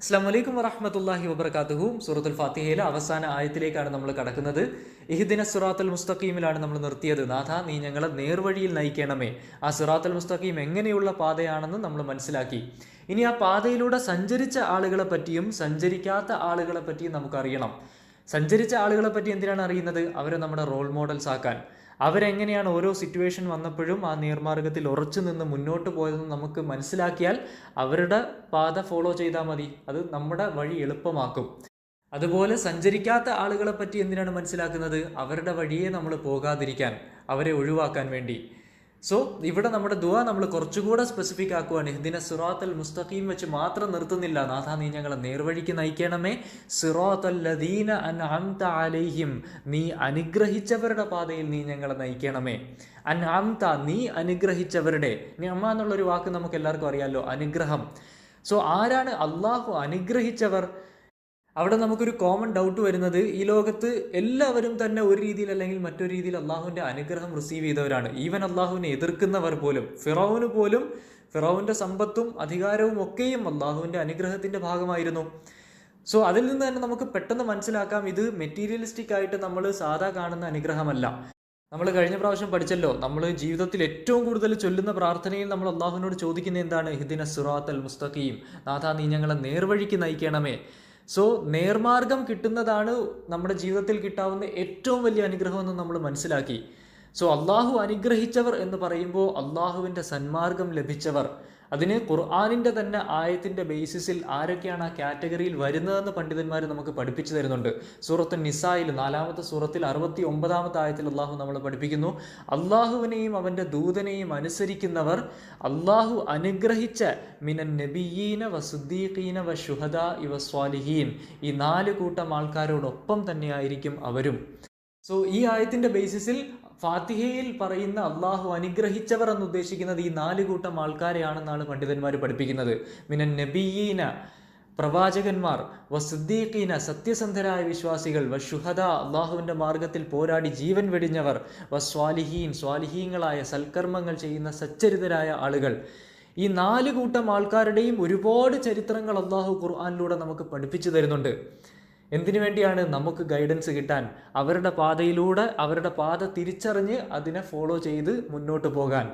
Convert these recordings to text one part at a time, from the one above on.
അസ്സാം വലൈക്കും വറഹമത്തല്ലാഹി വബർക്കാത്തുഹും സൂറത്തുൽ ഫാത്തിഹയിലെ അവസാന ആയത്തിലേക്കാണ് നമ്മൾ കടക്കുന്നത്. ഇഹ്ദിന സുറാത്തുൽ മുസ്തഖീമിലാണ് നമ്മൾ നിർത്തിയത്. നാഥ നീ ഞങ്ങളെ നേർവഴിയിൽ നയിക്കണമേ. ആ സുറാത്തുൽ മുസ്തഖീം എങ്ങനെയുള്ള പാതയാണെന്ന് നമ്മൾ മനസ്സിലാക്കി. ഇനി ആ പാതയിലൂടെ സഞ്ചരിച്ച ആളുകളെ പറ്റിയും സഞ്ചരിക്കാത്ത ആളുകളെ പറ്റിയും നമുക്കറിയണം. സഞ്ചരിച്ച ആളുകളെ പറ്റി എന്തിനാണ് അറിയുന്നത്? അവരെ നമ്മുടെ റോൾ മോഡൽസ് ആക്കാൻ. അവരെങ്ങനെയാണ് ഓരോ സിറ്റുവേഷൻ വന്നപ്പോഴും ആ നേർമാർഗത്തിൽ ഉറച്ചു നിന്ന് മുന്നോട്ട് പോയതെന്ന് നമുക്ക് മനസ്സിലാക്കിയാൽ അവരുടെ പാത ഫോളോ ചെയ്താൽ മതി. അത് നമ്മുടെ വഴി എളുപ്പമാക്കും. അതുപോലെ സഞ്ചരിക്കാത്ത ആളുകളെ പറ്റി എന്തിനാണ് മനസ്സിലാക്കുന്നത്? അവരുടെ വഴിയെ നമ്മൾ പോകാതിരിക്കാൻ അവരെ ഒഴിവാക്കാൻ വേണ്ടി. സോ ഇവിടെ നമ്മുടെ ദുവ നമ്മൾ കുറച്ചുകൂടെ സ്പെസിഫിക് ആക്കുവാണ്. ഇതിനെ സിറാത്തൽ മുസ്തഖീം വെച്ച് മാത്രം നിർത്തുന്നില്ല. നാഥ നീ ഞങ്ങളെ നേർവഴിക്ക് നയിക്കണമേ. സിറാത്തൽ ലദീന അൻഅംത അലൈഹിം നീ അനുഗ്രഹിച്ചവരുടെ പാതയിൽ നീ ഞങ്ങളെ നയിക്കണമേ. അൻഅംത നീ അനുഗ്രഹിച്ചവരുടെ. നീ അമ്മ എന്നുള്ളൊരു വാക്ക് നമുക്ക് എല്ലാവർക്കും അറിയാമല്ലോ അനുഗ്രഹം. സോ ആരാണ് അള്ളാഹു അനുഗ്രഹിച്ചവർ? അവിടെ നമുക്കൊരു കോമൺ ഡൗട്ട് വരുന്നത് ഈ ലോകത്ത് എല്ലാവരും തന്നെ ഒരു രീതിയിൽ അല്ലെങ്കിൽ മറ്റൊരു രീതിയിൽ അള്ളാഹുവിന്റെ അനുഗ്രഹം റിസീവ് ചെയ്തവരാണ്. ഈവൻ അള്ളാഹുവിനെ എതിർക്കുന്നവർ പോലും. ഫിറോവിന് പോലും ഫിറോവിന്റെ സമ്പത്തും അധികാരവും ഒക്കെയും അള്ളാഹുവിന്റെ അനുഗ്രഹത്തിന്റെ ഭാഗമായിരുന്നു. സോ അതിൽ നിന്ന് തന്നെ നമുക്ക് പെട്ടെന്ന് മനസ്സിലാക്കാം ഇത് മെറ്റീരിയലിസ്റ്റിക് ആയിട്ട് നമ്മൾ സാധാ കാണുന്ന അനുഗ്രഹമല്ല. നമ്മൾ കഴിഞ്ഞ പ്രാവശ്യം പഠിച്ചല്ലോ നമ്മൾ ജീവിതത്തിൽ ഏറ്റവും കൂടുതൽ ചൊല്ലുന്ന പ്രാർത്ഥനയിൽ നമ്മൾ അള്ളാഹുവിനോട് ചോദിക്കുന്ന എന്താണ്? ഹിദിന സുറാത്ത് അൽ മുസ്തഖീം. നാഥാ നീ ഞങ്ങളെ നേർവഴിക്ക് നയിക്കണമേ. സോ നേർമാർഗം കിട്ടുന്നതാണ് നമ്മുടെ ജീവിതത്തിൽ കിട്ടാവുന്ന ഏറ്റവും വലിയ അനുഗ്രഹം എന്ന് നമ്മൾ മനസ്സിലാക്കി. സോ അള്ളാഹു അനുഗ്രഹിച്ചവർ എന്ന് പറയുമ്പോൾ അള്ളാഹുവിന്റെ സന്മാർഗം ലഭിച്ചവർ. അതിന് ഖുർആാനിന്റെ തന്നെ ആയത്തിന്റെ ബേസിസിൽ ആരൊക്കെയാണ് ആ കാറ്റഗറിയിൽ വരുന്നതെന്ന് പണ്ഡിതന്മാർ നമുക്ക് പഠിപ്പിച്ചു തരുന്നുണ്ട്. സൂറത്ത് നിസായിൽ നാലാമത്തെ സൂറത്തിൽ അറുപത്തി ഒമ്പതാമത്തെ ആയത്തിൽ അള്ളാഹു നമ്മൾ പഠിപ്പിക്കുന്നു. അള്ളാഹുവിനെയും അവന്റെ ദൂതനെയും അനുസരിക്കുന്നവർ അള്ളാഹു അനുഗ്രഹിച്ച മിനൻ നബിയീന വ സുദ്ദീഖീന വ ഷുഹദ ഇവ സ്വാലിഹീൻ. ഈ നാല് കൂട്ടം ആൾക്കാരോടൊപ്പം തന്നെയായിരിക്കും അവരും. സോ ഈ ആയത്തിന്റെ ബേസിസിൽ ഫാത്തിഹയിൽ പറയുന്ന അള്ളാഹു അനുഗ്രഹിച്ചവർ എന്ന് ഉദ്ദേശിക്കുന്നത് ഈ നാല് കൂട്ടം ആൾക്കാരെയാണെന്നാണ് പണ്ഡിതന്മാർ പഠിപ്പിക്കുന്നത്. മിനൻ നബീന പ്രവാചകന്മാർ വസുദ്ദീഖീന സത്യസന്ധരായ വിശ്വാസികൾ വഷുഹദ അള്ളാഹുവിന്റെ മാർഗത്തിൽ പോരാടി ജീവൻ വെടിഞ്ഞവർ വസ്വാലിഹീൻ സ്വാലിഹീങ്ങളായ സൽക്കർമ്മങ്ങൾ ചെയ്യുന്ന സച്ചരിതരായ ആളുകൾ. ഈ നാല് കൂട്ടം ആൾക്കാരുടെയും ഒരുപാട് ചരിത്രങ്ങൾ അള്ളാഹു ഖുർആാനിലൂടെ നമുക്ക് പഠിപ്പിച്ചു തരുന്നുണ്ട്. എന്തിനു വേണ്ടിയാണ് നമുക്ക് ഗൈഡൻസ് കിട്ടാൻ? അവരുടെ പാതയിലൂടെ അവരുടെ പാത തിരിച്ചറിഞ്ഞ് അതിനെ ഫോളോ ചെയ്ത് മുന്നോട്ട് പോകാൻ.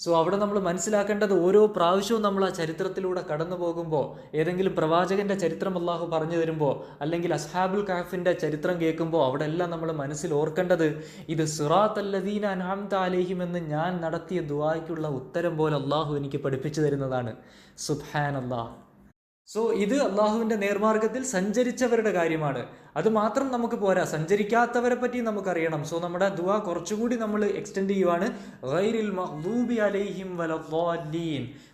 സോ അവിടെ നമ്മൾ മനസ്സിലാക്കേണ്ടത് ഓരോ പ്രാവശ്യവും നമ്മൾ ആ ചരിത്രത്തിലൂടെ കടന്നു പോകുമ്പോൾ ഏതെങ്കിലും പ്രവാചകന്റെ ചരിത്രം അള്ളാഹു പറഞ്ഞു തരുമ്പോൾ അല്ലെങ്കിൽ അസ്ഹാബുൽ കാഫിന്റെ ചരിത്രം കേൾക്കുമ്പോൾ അവിടെ എല്ലാം നമ്മൾ മനസ്സിൽ ഓർക്കേണ്ടത് ഇത് സിറാത്ത് അല്ലദീന അൻഹാംത അലേഹിം എന്ന് ഞാൻ നടത്തിയ ദുവായ്ക്കുള്ള ഉത്തരം പോലെ അള്ളാഹു എനിക്ക് പഠിപ്പിച്ചു തരുന്നതാണ്. സുബ്ഹാൻ അള്ളാഹ് സോ ഇത് അള്ളാഹുവിന്റെ നേർമാർഗത്തിൽ സഞ്ചരിച്ചവരുടെ കാര്യമാണ്. അത് മാത്രം നമുക്ക് പോരാ. സഞ്ചരിക്കാത്തവരെ പറ്റി നമുക്കറിയണം. സോ നമ്മുടെ ദുവ കുറച്ചുകൂടി നമ്മൾ എക്സ്റ്റെൻഡ് ചെയ്യുവാണ്.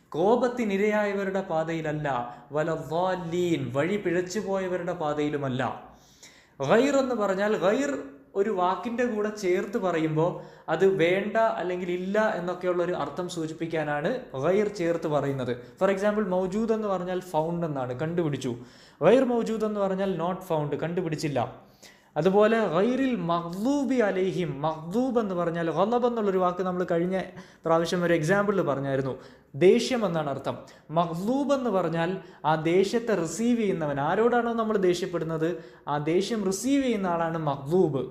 കോപത്തിനിരയായവരുടെ പാതയിലല്ല. വലീൻ വഴി പിഴച്ചു പോയവരുടെ പാതയിലുമല്ല. ഗൈർ എന്ന് പറഞ്ഞാൽ ഗൈർ ഒരു വാക്കിന്റെ കൂടെ ചേർത്ത് പറയുമ്പോൾ അത് വേണ്ട അല്ലെങ്കിൽ ഇല്ല എന്നൊക്കെയുള്ള ഒരു അർത്ഥം സൂചിപ്പിക്കാനാണ് ഗൈർ ചേർത്ത് പറയുന്നത്. ഫോർ എക്സാമ്പിൾ മൗജൂദ് എന്ന് പറഞ്ഞാൽ ഫൗണ്ട് എന്നാണ് കണ്ടുപിടിച്ചു. ഗൈർ മൗജൂദ് എന്ന് പറഞ്ഞാൽ നോട്ട് ഫൗണ്ട് കണ്ടുപിടിച്ചില്ല. അതുപോലെ ഗൈറിൽ മഹ്ദൂബി അലേഹിം മഹ്ദൂബ് എന്ന് പറഞ്ഞാൽ ഗലബ് എന്നുള്ളൊരു വാക്ക് നമ്മൾ കഴിഞ്ഞ പ്രാവശ്യം ഒരു എക്സാമ്പിളിൽ പറഞ്ഞായിരുന്നു. ദേഷ്യം എന്നാണ് അർത്ഥം. മഹ്ദൂബ് എന്ന് പറഞ്ഞാൽ ആ ദേഷ്യത്തെ റിസീവ് ചെയ്യുന്നവൻ. ആരോടാണോ നമ്മൾ ദേഷ്യപ്പെടുന്നത്? ആ ദേഷ്യം റിസീവ് ചെയ്യുന്ന ആളാണ് മഹ്ദൂബ്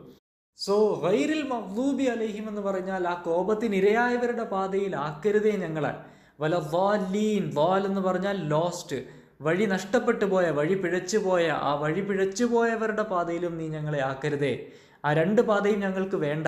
സോ ഗൈറിൽ മഹ്ദൂബി അലൈഹിം എന്ന് പറഞ്ഞാൽ ആ കോപത്തിനിരയായവരുടെ പാതയിൽ ആക്കരുതേ ഞങ്ങളെ. വല വാലീൻ വാൽ എന്ന് പറഞ്ഞാൽ ലോസ്റ്റ് വഴി നഷ്ടപ്പെട്ടു പോയ വഴി പിഴച്ചു പോയ ആ വഴി പിഴച്ചു പോയവരുടെ പാതയിലും നീ ഞങ്ങളെ ആക്കരുതേ. ആ രണ്ട് പാതയും ഞങ്ങൾക്ക് വേണ്ട.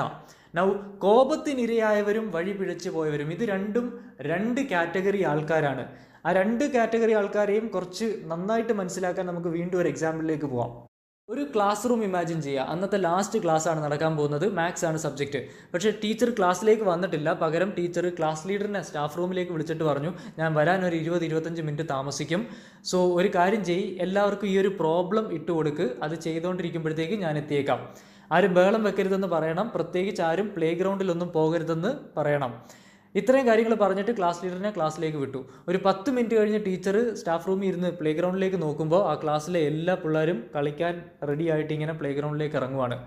നൗ കോപത്തിനിരയായവരും വഴി പിഴച്ചു പോയവരും ഇത് രണ്ടും രണ്ട് കാറ്റഗറി ആൾക്കാരാണ്. ആ രണ്ട് കാറ്റഗറി ആൾക്കാരെയും കുറച്ച് നന്നായിട്ട് മനസ്സിലാക്കാൻ നമുക്ക് വീണ്ടും ഒരു എക്സാമ്പിളിലേക്ക് പോവാം. ഒരു ക്ലാസ് റൂം ഇമാജിൻ ചെയ്യുക. അന്നത്തെ ലാസ്റ്റ് ക്ലാസ് ആണ് നടക്കാൻ പോകുന്നത്. മാത്സ് ആണ് സബ്ജക്റ്റ് പക്ഷേ ടീച്ചർ ക്ലാസ്സിലേക്ക് വന്നിട്ടില്ല. പകരം ടീച്ചർ ക്ലാസ് ലീഡറിനെ സ്റ്റാഫ് റൂമിലേക്ക് വിളിച്ചിട്ട് പറഞ്ഞു ഞാൻ വരാൻ ഒരു ഇരുപത് ഇരുപത്തഞ്ച് മിനിറ്റ് താമസിക്കും. സോ ഒരു കാര്യം ചെയ്യ്. എല്ലാവർക്കും ഈ ഒരു പ്രോബ്ലം ഇട്ട് കൊടുക്ക്. അത് ചെയ്തുകൊണ്ടിരിക്കുമ്പോഴത്തേക്ക് ഞാൻ എത്തിയേക്കാം. ആരും ബഹളം വെക്കരുതെന്ന് പറയണം. പ്രത്യേകിച്ച് ആരും പ്ലേ ഗ്രൗണ്ടിലൊന്നും പോകരുതെന്ന് പറയണം. ഇത്രയും കാര്യങ്ങൾ പറഞ്ഞിട്ട് ക്ലാസ് ലീഡറിനെ ക്ലാസ്സിലേക്ക് വിട്ടു. ഒരു പത്ത് മിനിറ്റ് കഴിഞ്ഞ് ടീച്ചർ സ്റ്റാഫ് റൂമിൽ ഇരുന്ന് പ്ലേ ഗ്രൗണ്ടിലേക്ക് നോക്കുമ്പോൾ ആ ക്ലാസ്സിലെ എല്ലാ പിള്ളേരും കളിക്കാൻ റെഡി ആയിട്ട് ഇങ്ങനെ പ്ലേ ഗ്രൗണ്ടിലേക്ക് ഇറങ്ങുവാണ്.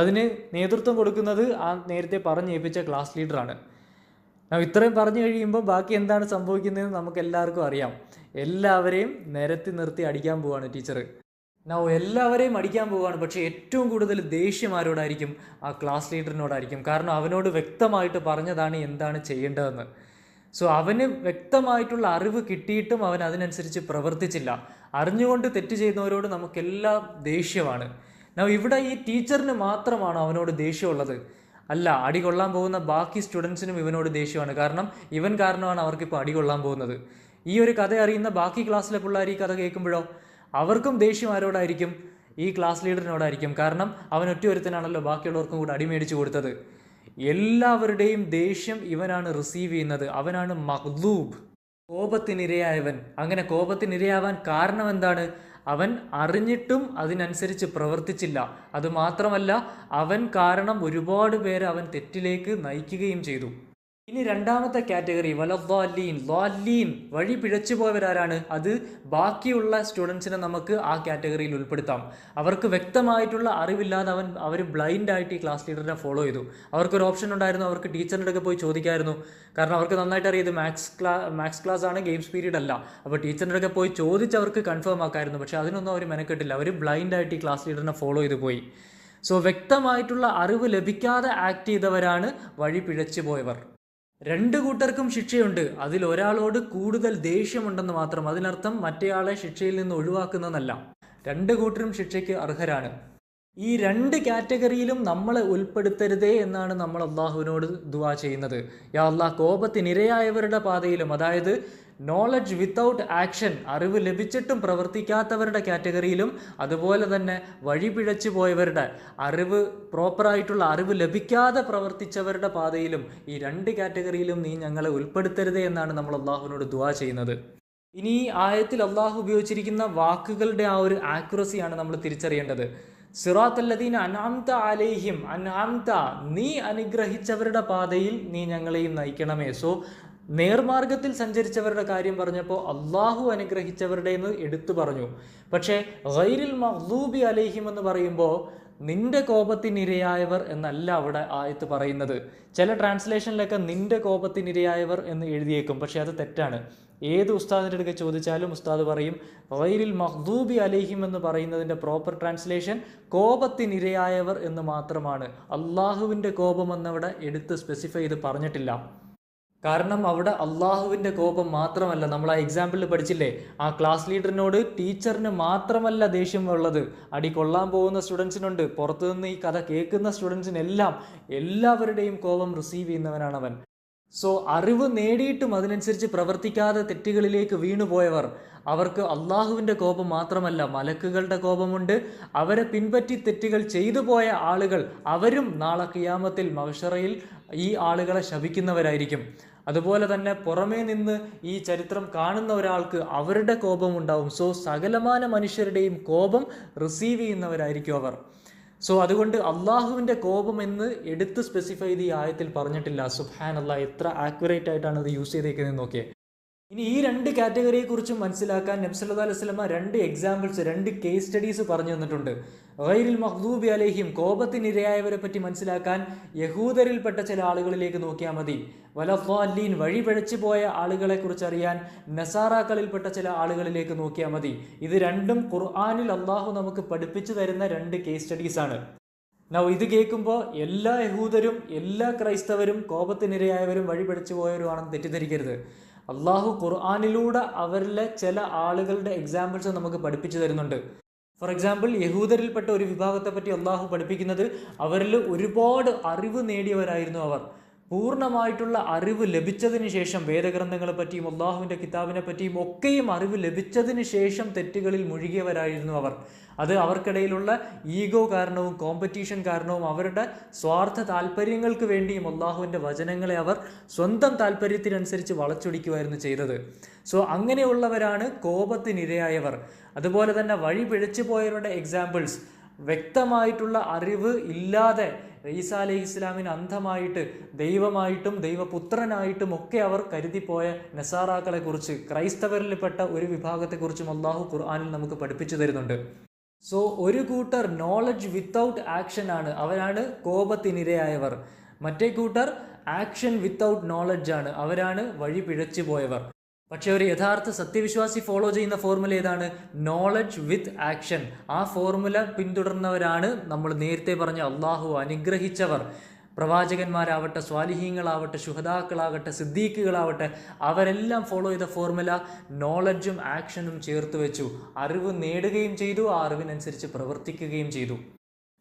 അതിന് നേതൃത്വം കൊടുക്കുന്നത് ആ നേരത്തെ പറഞ്ഞേൽപ്പിച്ച ക്ലാസ് ലീഡറാണ് ഇത്രയും പറഞ്ഞു കഴിയുമ്പോൾ ബാക്കി എന്താണ് സംഭവിക്കുന്നതെന്ന് നമുക്ക് എല്ലാവർക്കും അറിയാം. എല്ലാവരെയും നിരത്തി നിർത്തി അടിക്കാൻ പോവാണ് ടീച്ചർ നൗ എല്ലാവരെയും അടിക്കാൻ പോവുകയാണ്. പക്ഷേ ഏറ്റവും കൂടുതൽ ദേഷ്യം ആരോടായിരിക്കും? ആ ക്ലാസ് ലീഡറിനോടായിരിക്കും കാരണം അവനോട് വ്യക്തമായിട്ട് പറഞ്ഞതാണ് എന്താണ് ചെയ്യേണ്ടതെന്ന്. സോ അവന് വ്യക്തമായിട്ടുള്ള അറിവ് കിട്ടിയിട്ടും അവൻ അതിനനുസരിച്ച് പ്രവർത്തിച്ചില്ല. അറിഞ്ഞുകൊണ്ട് തെറ്റ് ചെയ്യുന്നവരോട് നമുക്കെല്ലാം ദേഷ്യമാണ്. നൗ ഇവിടെ ഈ ടീച്ചറിന് മാത്രമാണ് അവനോട് ദേഷ്യമുള്ളത്. അല്ല അടി കൊള്ളാൻ പോകുന്ന ബാക്കി സ്റ്റുഡൻസിനും ഇവനോട് ദേഷ്യമാണ്. കാരണം ഇവൻ കാരണമാണ് അവർക്കിപ്പോൾ അടി കൊള്ളാൻ പോകുന്നത്. ഈ ഒരു കഥ അറിയുന്ന ബാക്കി ക്ലാസ്സിലെ പിള്ളേർ ഈ കഥ കേൾക്കുമ്പോഴോ? അവർക്കും ദേഷ്യം ആരോടായിരിക്കും ഈ ക്ലാസ് ലീഡറിനോടായിരിക്കും കാരണം അവൻ ഒറ്റ ഒരുത്തനാണല്ലോ ബാക്കിയുള്ളവർക്കും കൂടെ അടിമേടിച്ചു കൊടുത്തത്. എല്ലാവരുടെയും ദേഷ്യം ഇവനാണ് റിസീവ് ചെയ്യുന്നത്. അവനാണ് മഹ്ലൂബ് കോപത്തിനിരയായവൻ. അങ്ങനെ കോപത്തിനിരയാവാൻ കാരണം എന്താണ്? അവൻ അറിഞ്ഞിട്ടും അതിനനുസരിച്ച് പ്രവർത്തിച്ചില്ല. അതുമാത്രമല്ല അവൻ കാരണം ഒരുപാട് പേരെ അവൻ തെറ്റിലേക്ക് നയിക്കുകയും ചെയ്തു. ഇനി രണ്ടാമത്തെ കാറ്റഗറി വലദ്വാലീൻ ദ്വാലീൻ വഴി പിഴച്ചു പോയവരാരാണ്? അത് ബാക്കിയുള്ള സ്റ്റുഡൻസിനെ നമുക്ക് ആ കാറ്റഗറിയിൽ ഉൾപ്പെടുത്താം. അവർക്ക് വ്യക്തമായിട്ടുള്ള അറിവില്ലാതെ അവൻ അവർ ബ്ലൈൻഡ് ആയിട്ട് ഈ ക്ലാസ് ലീഡറിനെ ഫോളോ ചെയ്തു. അവർക്കൊരു ഓപ്ഷൻ ഉണ്ടായിരുന്നു അവർക്ക് ടീച്ചറിന്റെ ഒക്കെ പോയി ചോദിക്കായിരുന്നു. കാരണം അവർക്ക് നന്നായിട്ട് അറിയാം ഇത് മാത്സ് ക്ലാ മാത്സ് ക്ലാസ് ആണ് ഗെയിംസ് പീരീഡ് അല്ല. അപ്പോൾ ടീച്ചറിന്റെ ഒക്കെ പോയി ചോദിച്ച് അവർക്ക് കൺഫേം ആക്കായിരുന്നു. പക്ഷേ അതിനൊന്നും അവർ മെനക്കെട്ടില്ല. അവർ ബ്ലൈൻഡ് ആയിട്ട് ഈ ക്ലാസ് ലീഡറിനെ ഫോളോ ചെയ്ത് പോയി. സോ വ്യക്തമായിട്ടുള്ള അറിവ് ലഭിക്കാതെ ആക്ട് ചെയ്തവരാണ് വഴി പിഴച്ചു പോയവർ. രണ്ട് കൂട്ടർക്കും ശിക്ഷയുണ്ട്. അതിൽ ഒരാളോട് കൂടുതൽ ദേഷ്യമുണ്ടെന്ന് മാത്രം അതിനർത്ഥം മറ്റേയാളെ ശിക്ഷയിൽ നിന്ന് ഒഴിവാക്കുന്നതല്ല. രണ്ട് കൂട്ടരും ശിക്ഷയ്ക്ക് അർഹരാണ്. ഈ രണ്ട് കാറ്റഗറിയിലും നമ്മളെ ഉൾപ്പെടുത്തരുതേ എന്നാണ് നമ്മൾ അള്ളാഹുവിനോട് ദുവാ ചെയ്യുന്നത്. യാ അള്ളാഹ് കോപത്തിനിരയായവരുടെ പാതയിലും അതായത് നോളജ് വിത്തൗട്ട് ആക്ഷൻ അറിവ് ലഭിച്ചിട്ടും പ്രവർത്തിക്കാത്തവരുടെ കാറ്റഗറിയിലും അതുപോലെ തന്നെ വഴിപിഴച്ചു പോയവരുടെ അറിവ് പ്രോപ്പറായിട്ടുള്ള അറിവ് ലഭിക്കാതെ പ്രവർത്തിച്ചവരുടെ പാതയിലും ഈ രണ്ട് കാറ്റഗറിയിലും നീ ഞങ്ങളെ ഉൾപ്പെടുത്തരുതേ എന്നാണ് നമ്മൾ അള്ളാഹുവിനോട് ദുവാ ചെയ്യുന്നത്. ഇനി ഈ ആയത്തിൽ അള്ളാഹു ഉപയോഗിച്ചിരിക്കുന്ന വാക്കുകളുടെ ആ ഒരു ആക്യുറസിയാണ് നമ്മൾ തിരിച്ചറിയേണ്ടത്. സിറാത്തല്ലദീന അനാംത അലേഹിം അനാംത നീ അനുഗ്രഹിച്ചവരുടെ പാതയിൽ നീ ഞങ്ങളെയും നയിക്കണമേ. സോ നേർമാർഗത്തിൽ സഞ്ചരിച്ചവരുടെ കാര്യം പറഞ്ഞപ്പോൾ അള്ളാഹു അനുഗ്രഹിച്ചവരുടെ എന്ന് എടുത്തു പറഞ്ഞു. പക്ഷേ ഗൈരിൽ മഹ്ലൂബി അലേഹിം എന്ന് പറയുമ്പോൾ നിന്റെ കോപത്തിനിരയായവർ എന്നല്ല അവിടെ ആയത്ത് പറയുന്നത്. ചില ട്രാൻസ്ലേഷനിലൊക്കെ നിന്റെ കോപത്തിനിരയായവർ എന്ന് എഴുതിയേക്കും. പക്ഷേ അത് തെറ്റാണ്. ഏത് ഉസ്താദിന്റെ അടുക്ക ചോദിച്ചാലും ഉസ്താദ് പറയും വൈരിൽ മഹ്ദൂബി അലേഹിം എന്ന് പറയുന്നതിന്റെ പ്രോപ്പർ ട്രാൻസ്ലേഷൻ കോപത്തിനിരയായവർ എന്ന് മാത്രമാണ്. അള്ളാഹുവിന്റെ കോപം എന്നവിടെ എടുത്ത് സ്പെസിഫൈ ചെയ്ത് പറഞ്ഞിട്ടില്ല. കാരണം അവിടെ അള്ളാഹുവിന്റെ കോപം മാത്രമല്ല. നമ്മൾ ആ എക്സാമ്പിളിൽ പഠിച്ചില്ലേ? ആ ക്ലാസ് ലീഡറിനോട് ടീച്ചറിന് മാത്രമല്ല ദേഷ്യം ഉള്ളത്. അടി കൊള്ളാൻ പോകുന്ന സ്റ്റുഡൻസിനുണ്ട് പുറത്തുനിന്ന് ഈ കഥ കേൾക്കുന്ന സ്റ്റുഡൻസിനെല്ലാം എല്ലാവരുടെയും കോപം റിസീവ് ചെയ്യുന്നവനാണ് അവൻ. സോ അറിവ് നേടിയിട്ടും അതിനനുസരിച്ച് പ്രവർത്തിക്കാതെ തെറ്റുകളിലേക്ക് വീണുപോയവർ അവർക്ക് അള്ളാഹുവിന്റെ കോപം മാത്രമല്ല മലക്കുകളുടെ കോപമുണ്ട്. അവരെ പിൻപറ്റി തെറ്റുകൾ ചെയ്തു പോയ ആളുകൾ അവരും നാളെ കിയാമത്തിൽ മഹഷറയിൽ ഈ ആളുകളെ ശപിക്കുന്നവരായിരിക്കും. അതുപോലെ തന്നെ പുറമേ നിന്ന് ഈ ചരിത്രം കാണുന്ന ഒരാൾക്ക് അവരുടെ കോപം ഉണ്ടാവും. സോ സകലമാന മനുഷ്യരുടെയും കോപം റിസീവ് ചെയ്യുന്നവരായിരിക്കും അവർ. സോ അതുകൊണ്ട് അള്ളാഹുവിന്റെ കോപം എന്ന് എടുത്ത് സ്പെസിഫൈ ചെയ്ത് ഈ ആയത്തിൽ പറഞ്ഞിട്ടില്ല. സുഹാൻ അള്ളാഹ് എത്ര ആക്യുറേറ്റ് ആയിട്ടാണ് അത് യൂസ് ചെയ്തേക്കുന്നത് നോക്കിയേ. ഇനി ഈ രണ്ട് കാറ്റഗറിയെ കുറിച്ച് മനസ്സിലാക്കാൻ നബ്സല്ലാ അലൈഹി സ്വലമ രണ്ട് എക്സാമ്പിൾസ് രണ്ട് കേസ് സ്റ്റഡീസ് പറഞ്ഞു തന്നിട്ടുണ്ട്. ഗൈരിൽ മഹ്ദൂബി അലൈഹിം കോപത്തിനിരയായവരെ പറ്റി മനസ്സിലാക്കാൻ യഹൂദരിൽപ്പെട്ട ചില ആളുകളിലേക്ക് നോക്കിയാൽ മതി. വലഫാലീൻ വഴി പഴച്ചു പോയ ആളുകളെ കുറിച്ച് അറിയാൻ നസാറാക്കളിൽപ്പെട്ട ചില ആളുകളിലേക്ക് നോക്കിയാൽ മതി. ഇത് രണ്ടും ഖുർആാനിൽ അള്ളാഹു നമുക്ക് പഠിപ്പിച്ചു തരുന്ന രണ്ട് കേസ് സ്റ്റഡീസാണ് നൗ ഇത് കേൾക്കുമ്പോൾ എല്ലാ യഹൂദരും എല്ലാ ക്രൈസ്തവരും കോപത്തിനിരയായവരും വഴി പോയവരുമാണെന്ന് തെറ്റിദ്ധരിക്കരുത്. അള്ളാഹു ഖുർആാനിലൂടെ അവരിലെ ചില ആളുകളുടെ എക്സാമ്പിൾസ് നമുക്ക് പഠിപ്പിച്ചു തരുന്നുണ്ട്. ഫോർ എക്സാമ്പിൾ യഹൂദരിൽപ്പെട്ട ഒരു വിഭാഗത്തെ പറ്റി അള്ളാഹു പഠിപ്പിക്കുന്നത് അവരിൽ ഒരുപാട് അറിവ് നേടിയവരായിരുന്നു അവർ. പൂർണമായിട്ടുള്ള അറിവ് ലഭിച്ചതിന് ശേഷം വേദഗ്രന്ഥങ്ങളെ പറ്റിയും അള്ളാഹുവിന്റെ കിതാബിനെ പറ്റിയും ഒക്കെയും അറിവ് ലഭിച്ചതിന് ശേഷം തെറ്റുകളിൽ മുഴുകിയവരായിരുന്നു അവർ. അത് അവർക്കിടയിലുള്ള ഈഗോ കാരണവും കോമ്പറ്റീഷൻ കാരണവും അവരുടെ സ്വാർത്ഥ താല്പര്യങ്ങൾക്ക് വേണ്ടിയും അള്ളാഹുവിന്റെ വചനങ്ങളെ അവർ സ്വന്തം താല്പര്യത്തിനനുസരിച്ച് വളച്ചൊടിക്കുമായിരുന്നു ചെയ്തത്. സോ അങ്ങനെയുള്ളവരാണ് കോപത്തിനിരയായവർ. അതുപോലെ തന്നെ വഴി പിഴച്ചു പോയവരുടെ എക്സാമ്പിൾസ് വ്യക്തമായിട്ടുള്ള അറിവ് ഇല്ലാതെ ഈസ അലൈഹി ഇസ്ലാമിന് അന്ധമായിട്ട് ദൈവമായിട്ടും ദൈവപുത്രനായിട്ടും ഒക്കെ അവർ കരുതിപ്പോയ നസാറാക്കളെ കുറിച്ച് ക്രൈസ്തവരിൽപ്പെട്ട ഒരു വിഭാഗത്തെക്കുറിച്ചും അള്ളാഹു ഖുർആാനിൽ നമുക്ക് പഠിപ്പിച്ചു തരുന്നുണ്ട്. സോ ഒരു കൂട്ടർ നോളജ് വിത്തൗട്ട് ആക്ഷൻ ആണ്. അവരാണ് കോപത്തിനിരയായവർ. മറ്റേ കൂട്ടർ ആക്ഷൻ വിത്തൗട്ട് നോളജ് ആണ്. അവരാണ് വഴി പിഴച്ചു പോയവർ പക്ഷെ ഒരു യഥാർത്ഥ സത്യവിശ്വാസി ഫോളോ ചെയ്യുന്ന ഫോർമുല ഏതാണ്? നോളജ് വിത്ത് ആക്ഷൻ ആ ഫോർമുല പിന്തുടർന്നവരാണ് നമ്മൾ നേരത്തെ പറഞ്ഞ അള്ളാഹു അനുഗ്രഹിച്ചവർ. പ്രവാചകന്മാരാവട്ടെ സ്വാലിഹീങ്ങളാവട്ടെ ശുഹദാക്കളാകട്ടെ സിദ്ദീഖുകളാവട്ടെ അവരെല്ലാം ഫോളോ ചെയ്ത ഫോർമുല നോളജും ആക്ഷനും ചേർത്ത് വെച്ചു. അറിവ് നേടുകയും ചെയ്തു ആ അറിവിനനുസരിച്ച് പ്രവർത്തിക്കുകയും ചെയ്തു.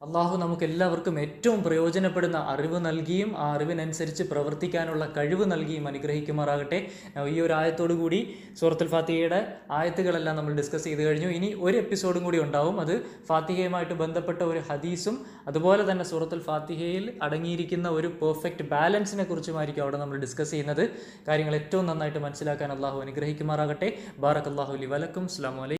അള്ളാഹു നമുക്ക് എല്ലാവർക്കും ഏറ്റവും പ്രയോജനപ്പെടുന്ന അറിവ് നൽകിയും ആ അറിവിനനുസരിച്ച് പ്രവർത്തിക്കാനുള്ള കഴിവ് നൽകിയും അനുഗ്രഹിക്കുമാറാകട്ടെ. ഈ ഒരു ആയത്തോടു കൂടി സൂറത്തുൽ ഫാത്തിഹയുടെ ആയത്തുകളെല്ലാം നമ്മൾ ഡിസ്കസ് ചെയ്ത് കഴിഞ്ഞു. ഇനി ഒരു എപ്പിസോഡും കൂടി ഉണ്ടാവും. അത് ഫാത്തിഹയുമായിട്ട് ബന്ധപ്പെട്ട ഒരു ഹദീസും അതുപോലെ തന്നെ സൂറത്തുൽ ഫാത്തിഹയിൽ അടങ്ങിയിരിക്കുന്ന ഒരു പെർഫെക്റ്റ് ബാലൻസിനെ കുറിച്ചുമായിരിക്കും അവിടെ നമ്മൾ ഡിസ്കസ് ചെയ്യുന്നത്. കാര്യങ്ങൾ ഏറ്റവും നന്നായിട്ട് മനസ്സിലാക്കാൻ അള്ളാഹു അനുഗ്രഹിക്കുമാറാകട്ടെ. ബാറക് അള്ളാഹു അലി വലക്കും. അസ്ലാം വലൈക്കും